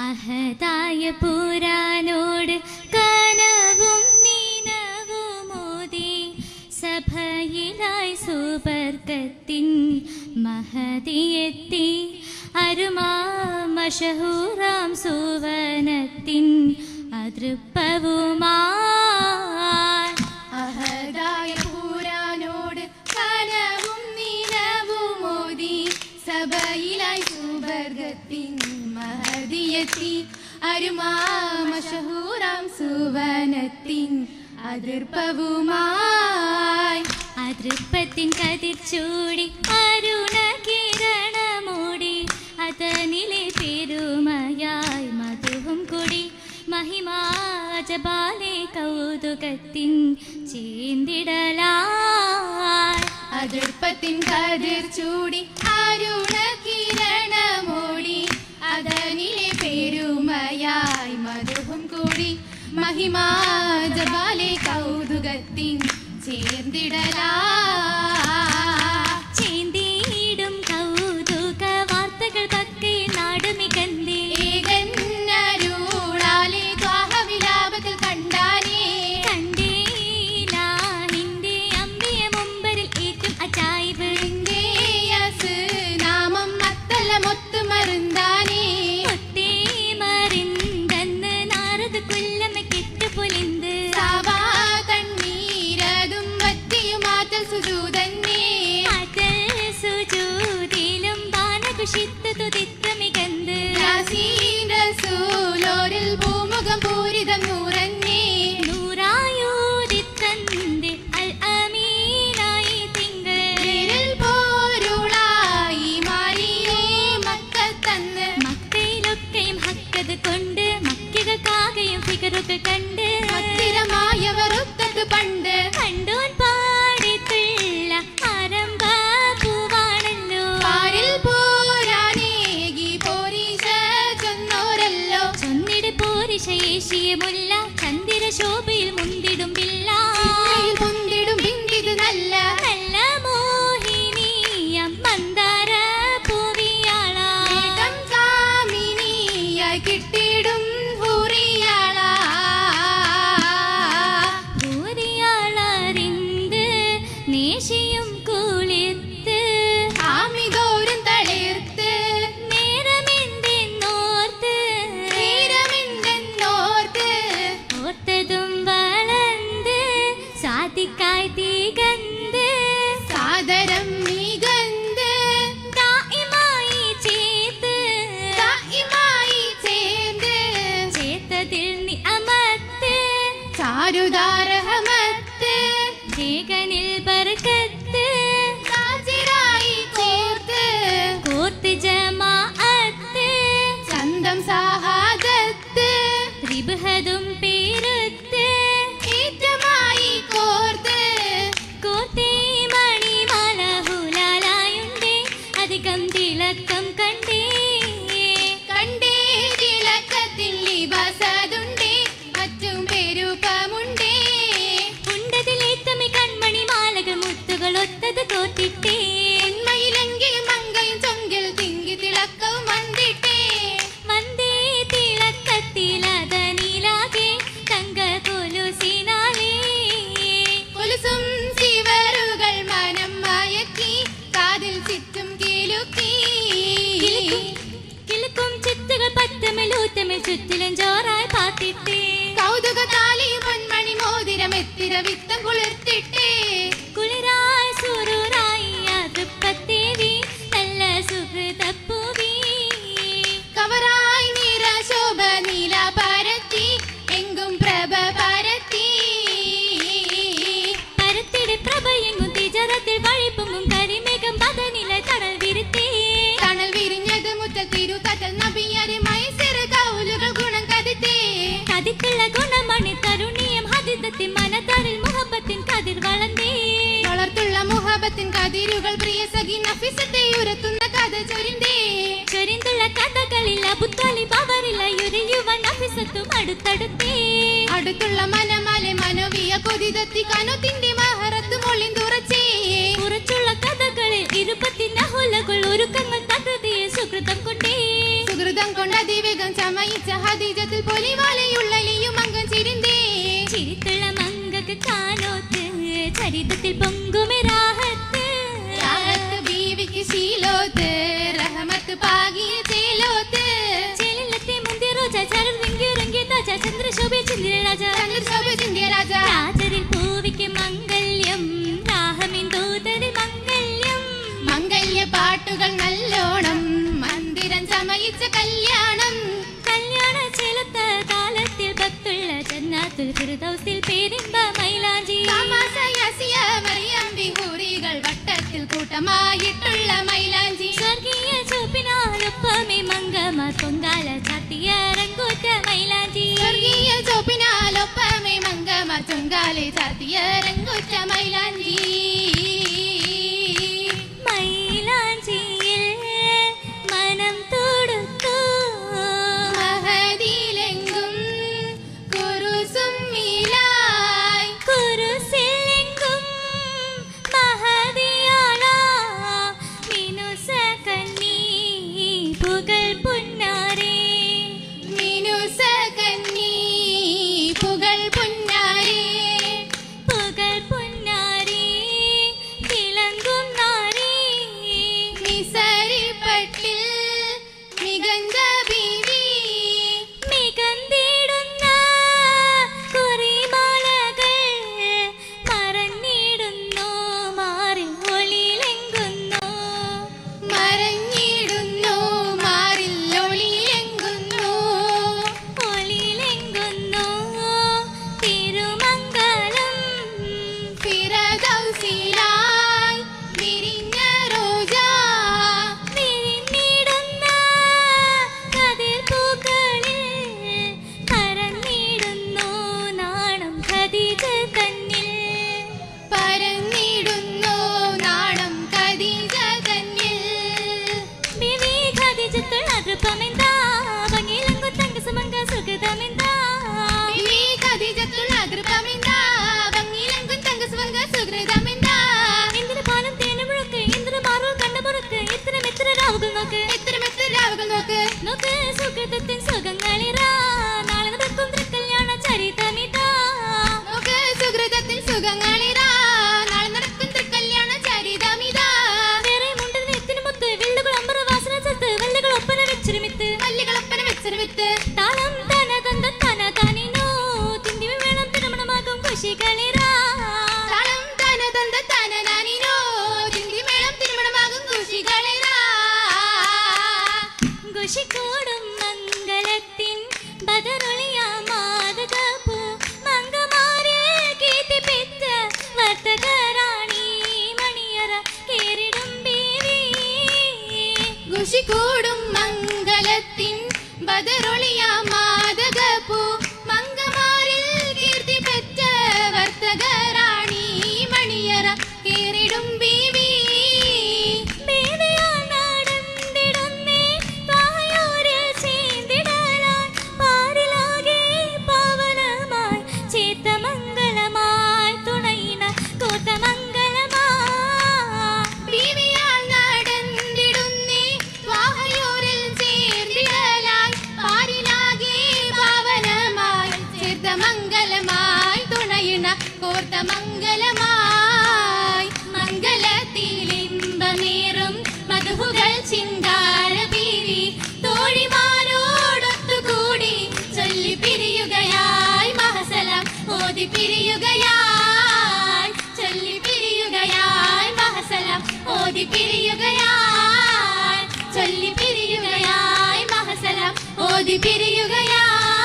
അഹതായ പുരാനോട് കനവും മീനവുമോതി സഭയിലായി സുബർക്കത്തിൻ മഹതിയെത്തി. അരുമാമഷഹൂറാം സുവനത്തിൻ അതൃപ്പവുമാ. നീയത്തി അരുമാമഷഹൂറാം സുവനത്തിൻ അതിർപ്പവുമായി. അതിർപ്പത്തിൻ കതിർച്ചൂടി അരുണ കിരണമൂടി. അതനിലെ പെരുമയായി മധുവും കൂടി. മഹിമാജപാലെ കൗതുകത്തിൻ ചീന്തിടലായി. അതിർപ്പത്തിൻ കതിർച്ചൂടി അരുണ കിരണമൂടി. മതി മഹിമാ ജബാലെ കൗതുകത്തിൻ ചേർന്നിടലാ. ചന്ദ്രശോഭയിൽ മുന്തിടും പില്ല മുന്തിടും പിന്തിത് നല്ല కంటే Mira, Victor. താപത്തിൻ കതിരുകൾ പ്രിയ സഖി നഫിസത്തെ ഉരത്തുന്ന കഥ ചൊരിന്തേ. ചൊരിന്തുള്ള കഥകളില്ല പുത്തോളി പവറില്ല ഒരു യുവ നഫിസത്തും അടുത്തടുത്തേ. അടുത്തുള്ള മനമാലെ മനോവിയ കൊതിതത്തി കനുത്തിന്റെ മഹറത്ത് മൊളിന്തുറച്ചേ കുറച്ചുള്ള കഥകളിൽ ഇരുപത്തിന്റെ ഹുലകൾ ഒരുക്കങ്ങൾ കഥതിയെ സുഹൃതം കൊണ്ടേ. സുഹൃതം കൊണ്ട് അതിവേഗം ചമയിച്ച ഹദീജത്തിൽ പൊലിവാലയുള്ളിയും അംഗം ചിരിന്തേ. ചിരിത്തുള്ള മങ്കക്ക് കാനോത്ത് ചരിതത്തിൽ പൊങ്ങ మంగమాయిట్టుళ్ళ మైలాంజి స్వర్గీయ చూపిన రూపమే మంగమ పొంగాల జాతీయ రంగుట మైలాంజి స్వర్గీయ చూపిన రూపమే మంగమ పొంగాలి జాతీయ రంగుట మైలాంజీ നോക്ക് എത്ര രാവുകൾ നോക്ക്. നോക്ക് സുഖത്തിൻ സുഖങ്ങളിറാ നാളെ നടക്കും തൃക്കല്യാണ ചരിതമിതാ നോക്ക് സുഹൃതത്തിൻ സുഖങ്ങളി കൂടും മംഗളത്തിൻ ബദറൊളിയാമ ഓർത്ത മംഗലമായി മംഗലത്തിൽ ഇമ്പനീറും മധുകൾ ചിങ്കാര ബീവി തോഴിമാരോടൊത്തു ചൊല്ലി പിരിയുകയായി മഹസലം ഓതി പിരിയുകയായി ചൊല്ലി പിരിയുകയായി മഹസലം ഓതി പിരിയുകയായി ചൊല്ലി പിരിയുകയായി മഹസലം ഓതി പിരിയുകയായി